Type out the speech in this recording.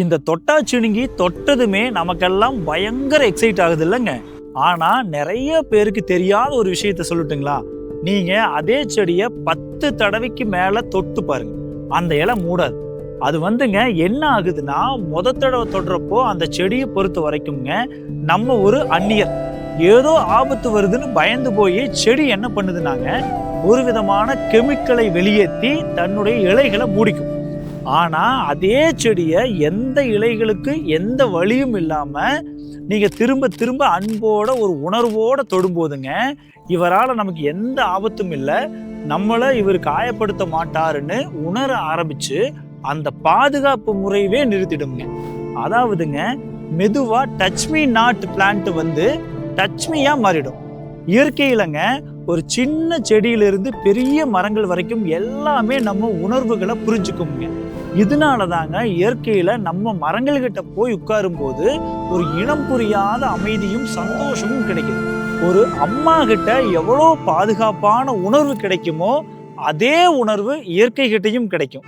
இந்த தொட்டாச்சுணுங்கி தொட்டதுமே நமக்கெல்லாம் பயங்கர எக்ஸைட் ஆகுது இல்லைங்க. ஆனால் நிறைய பேருக்கு தெரியாத ஒரு விஷயத்த சொல்லட்டுங்களா? நீங்கள் அதே செடியை பத்து தடவைக்கு மேலே தொட்டு பாருங்க. அந்த இலை மூடாது. அது வந்துங்க என்ன ஆகுதுன்னா முத தடவை தொடுறப்போ அந்த செடியை பொறுத்த வரைக்கும்ங்க நம்ம ஒரு அந்நியர். ஏதோ ஆபத்து வருதுன்னு பயந்து போய் செடி என்ன பண்ணுதுனாங்க? ஒரு விதமான கெமிக்கலை வெளியேற்றி தன்னுடைய இலைகளை மூடிக்கும். ஆனால் அதே செடியை எந்த இலைகளுக்கு எந்த வழியும் இல்லாமல் நீங்கள் திரும்ப திரும்ப அன்போட ஒரு உணர்வோடு தொடும்போதுங்க இவரால் நமக்கு எந்த ஆபத்தும் இல்லை. நம்மளை இவர் காயப்படுத்த மாட்டாருன்னு உணர ஆரம்பித்து அந்த பாதுகாப்பு முறையவே நிறுத்திடுங்க அதாவதுங்க மெதுவாக டச்மி நாட் பிளான்ட் வந்து டச்மியாக மாறிடும். இயற்கையிலங்க ஒரு சின்ன செடியிலிருந்து பெரிய மரங்கள் வரைக்கும் எல்லாமே நம்ம உணர்வுகளை புரிஞ்சுக்குங்க இதனால தாங்க இயற்கையில் நம்ம மரங்கள்கிட்ட போய் உட்காரும்போது ஒரு இனம் புரியாத அமைதியும் சந்தோஷமும் கிடைக்குது. ஒரு அம்மா கிட்ட எவ்வளோ பாதுகாப்பான உணர்வு கிடைக்குமோ அதே உணர்வு இயற்கைகிட்டையும் கிடைக்கும்.